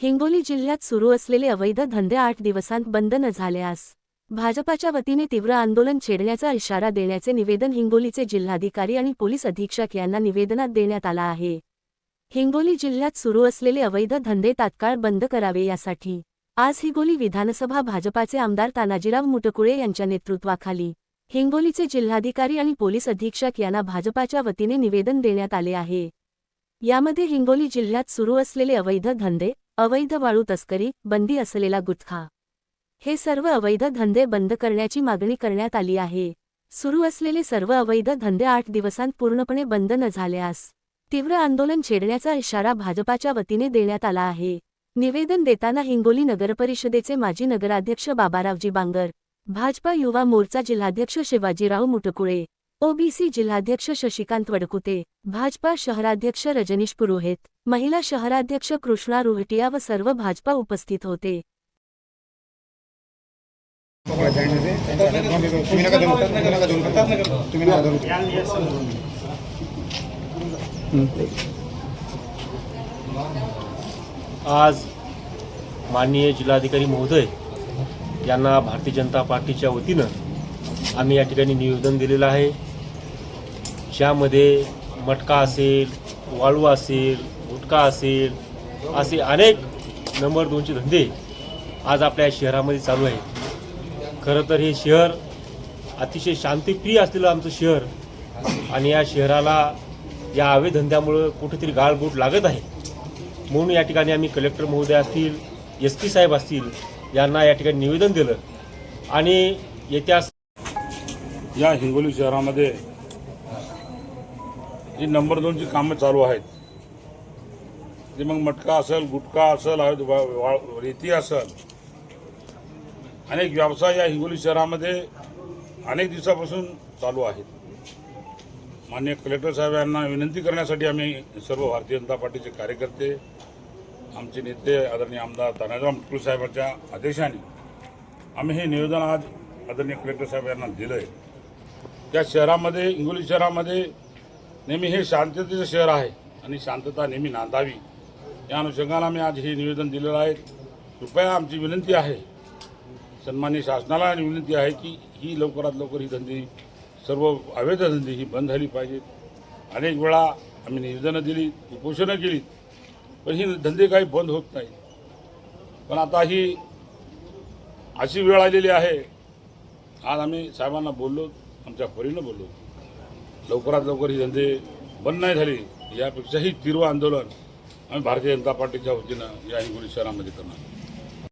हिंगोली जिल्ह्यात सुरू असलेले अवैध धंदे आठ दिवसांत बंद न झाल्यास भाजपाच्या वतीने तीव्र आंदोलन छेडण्याचा इशारा देण्याचे निवेदन हिंगोलीचे जिल्हाधिकारी आणि पोलीस अधीक्षक यांना निवेदनात देण्यात आला आहे. हिंगोली जिल्ह्यात सुरू असलेले अवैध धंदे तात्काळ बंद करावे यासाठी आज हिंगोली विधानसभा भाजपाचे आमदार तानाजीराव मुटकुळे यांच्या नेतृत्वाखाली हिंगोलीचे जिल्हाधिकारी आणि पोलीस अधीक्षक यांना भाजपाच्या वतीने निवेदन देण्यात आले आहे. यामध्ये हिंगोली जिल्ह्यात सुरू असलेले अवैध धंदे अवैध वाळू तस्करी बंदी असलेला गुटखा. हे सर्व अवैध धंदे बंद करण्याची मागणी करण्यात आली आहे. सुरू असलेले सर्व अवैध धंदे आठ दिवसांत पूर्णपणे बंद न झाल्यास तीव्र आंदोलन छेडण्याचा इशारा भाजपाच्या वतीने देण्यात आला आहे. निवेदन देताना हिंगोली नगरपरिषदेचे माजी नगराध्यक्ष बाबारावजी बांगर भाजपा युवा मोर्चा जिल्हाध्यक्ष शिवाजीराव मुटकुळे ओबीसी जिल्हाध्यक्ष शशिकांत वडकुते भाजपा शहराध्यक्ष रजनीश पुरोहित महिला शहराध्यक्ष कृष्णा रोहटिया व सर्व भाजपा उपस्थित होते. आज माननीय जिल्हाधिकारी महोदय यांना भारतीय जनता पार्टीच्या वतीनं आम्ही या ठिकाणी निवेदन दिलेलं आहे. ज्यामध्ये मटका असेल वाळू असेल गुटखा असेल असे अनेक नंबर दोनचे धंदे आज आपल्या शहरामध्ये चालू आहेत. खरं तर हे शहर अतिशय शांतिप्रिय असलेलं आमचं शहर आणि या शहराला या आवे धंद्यामुळं कुठेतरी गाळबोट लागत आहे. म्हणून या ठिकाणी आम्ही कलेक्टर महोदय असतील एस पी साहेब असतील यांना या ठिकाणी निवेदन दिलं. आणि येत्या या हिंगोली शहरामध्ये जी नंबर दोनची कामं चालू आहेत. ते मग मटका असेल गुटखा असेल अवैध रेती असेल अनेक व्यवसाय या हिंगोली शहरामध्ये अनेक दिवसापासून चालू आहेत. माननीय कलेक्टर साहेब यांना विनंती करण्यासाठी आम्ही सर्व भारतीय जनता पार्टीचे कार्यकर्ते आमचे नेते आदरणीय आमदार तानाजीराव मुटकुळे साहेबांच्या आदेशाने आम्ही हे निवेदन आज आदरणीय कलेक्टर साहेब यांना दिलं आहे त्या शहरामध्ये हिंगोली शहरामध्ये नेहमी हे शांततेचं शहर आहे आणि शांतता नेहमी नांदावी. या अनुषंगानं आम्ही आज हे निवेदन दिलेलं आहे. कृपया आमची विनंती आहे सन्मान्य शासनाला विनंती आहे की ही लवकरात लवकर ही धंदी सर्व अवैध धंदे ही बंद झाली पाहिजेत अनेक वेळा आम्ही निवेदनं दिली उपोषणं केली पण ही धंदे काही बंद होत नाही पण आता ही अशी वेळ आलेली आहे. आज आम्ही साहेबांना बोललो आमच्या परीनं बोललो. लवकरात लवकर ही धंदे बंद नाही झाली यापेक्षाही तीव्र आंदोलन आम्ही भारतीय जनता पार्टीच्या वतीनं या हिंगोली शहरामध्ये करणार.